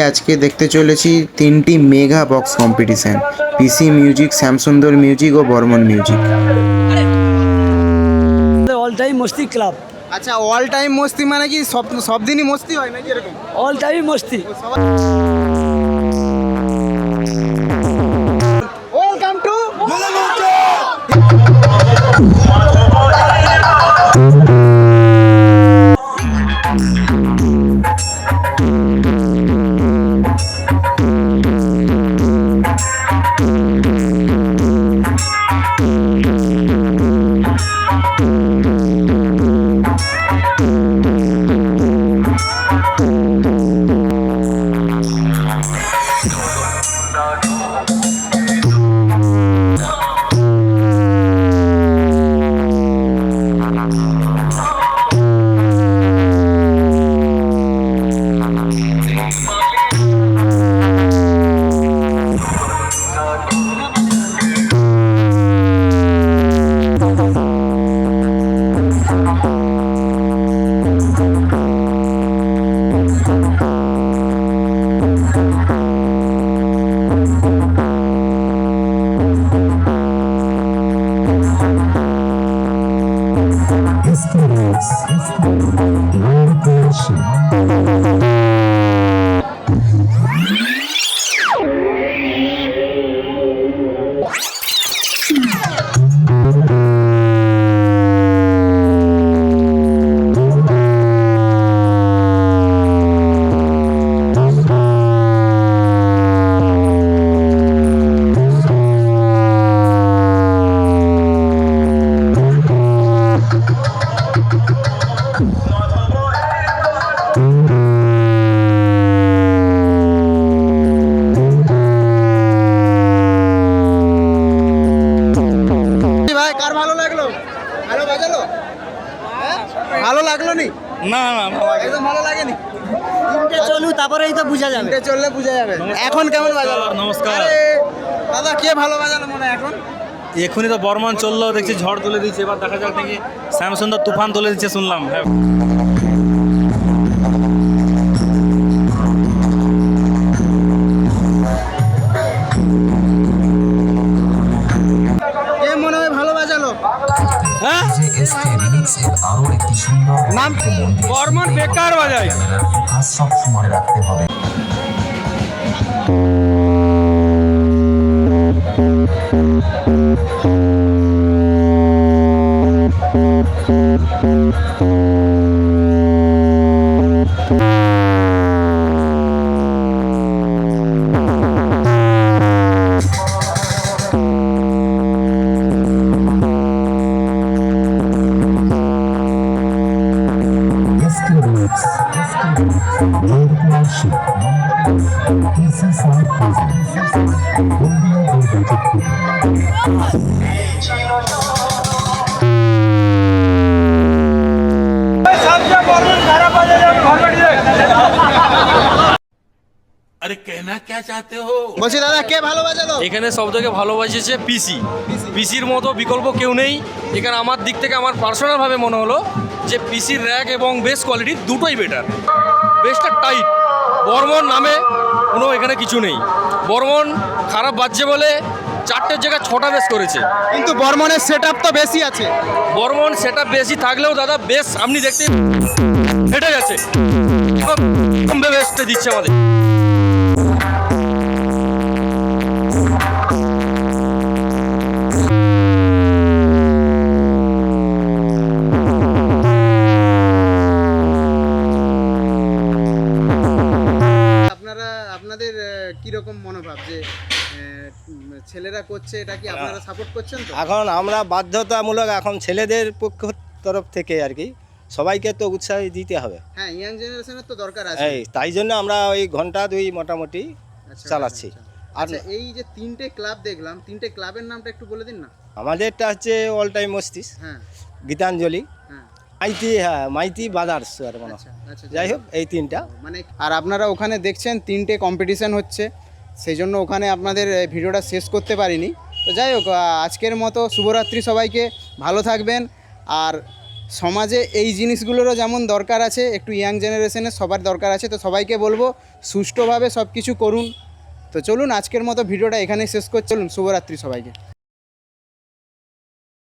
আজকে দেখতে চলেছি তিনটি mega box competition PC music Shyamsundar music ও Barman music all time Masti club আচ্ছা অল টাইম মস্তি মানে কি সব সব দিনই মস্তি হয় নাকি এরকম? All time Masti どうし？নি না একদম ভালো লাগেনি। চলু তারপরেই তো বোঝা যাবে। তিনটে চললে বোঝা যাবে। এখন কেমন বাজালো নমস্কার। দাদা কে ভালো বাজালো মনে এখন? এখনই তো বর্মন চলল দেখছি ঝড় তুলে দিচ্ছে এবার দেখা যাক নাকি শ্যামসুন্দর তুফান তুলে দিচ্ছে শুনলাম। হ্যাঁ। এসকে রিমিক্সের একটি সুন্দর নাম বর্মান বেকার বাজায়। ফোকাস সব সময় রাখতে হবে। এসকে সাউন্ড প্রেজেন্স ইন্ডিয়া ও প্রযুক্তি বলছি দাদা কে ভালো বাজালো এখানে সব থেকে ভালোবাসেছে পিসি। পিসির মতো বিকল্প কেউ নেই। এখানে আমার দিক থেকে আমার পার্সোনালভাবে মনে হলো। যে পিসির র্যাক এবং বেস কোয়ালিটি দুটোই বেটার বেসটা টাইট বর্মন নামে কোনো এখানে কিছু নেই। বর্মন খারাপ বাজছে বলে চারটের জায়গায় ছটা বেস করেছে। কিন্তু বর্মনের সেট তো বেশি আছে। বর্মন সেটা বেশি থাকলেও দাদা বেশ আপনি দেখতে হেঁটে গেছে। বেস্টে দিচ্ছে আমাদের। ছেলেরা করছে এটা কি আপনারা সাপোর্ট করছেন তো? এখন আমরা বাধ্যতামূলক এখন ছেলেদের পক্ষ তরফ থেকে আর কি সবাইকে তো উৎসাহ দিতে হবে। হ্যাঁ ইয়াং জেনারেশনের তো দরকার আছে। এই তাই জন্য আমরা ওই ঘণ্টা দুই মোটামুটি আচ্ছা, চালাচ্ছি। আচ্ছা, আর আচ্ছা এই যে তিনটে ক্লাব দেখলাম তিনটে ক্লাবের নামটা একটু বলে দিন না। আমাদেরটা হচ্ছে অল টাইম মস্তিস হ্যাঁ। গীতাঞ্জলি হ্যাঁ। মাইতি হ্যাঁ মাইতি বাদার্স আর মনে হয়। যাই হোক এই তিনটা। মানে আর আপনারা ওখানে দেখছেন তিনটে কম্পিটিশন হচ্ছে। সেই জন্য ওখানে আপনাদের ভিডিওটা শেষ করতে পারিনি। তো যাই হোক আজকের মতো শুভরাত্রি সবাইকে, ভালো থাকবেন। আর সমাজে এই জিনিসগুলোরও যেমন দরকার আছে, একটু ইয়াং জেনারেশনের সবার দরকার আছে, তো সবাইকে বলব, সুষ্ঠুভাবে সব কিছু করুন। তো চলুন, আজকের মতো ভিডিওটা এখানেই শেষ করছি। চলুন, শুভরাত্রি সবাইকে।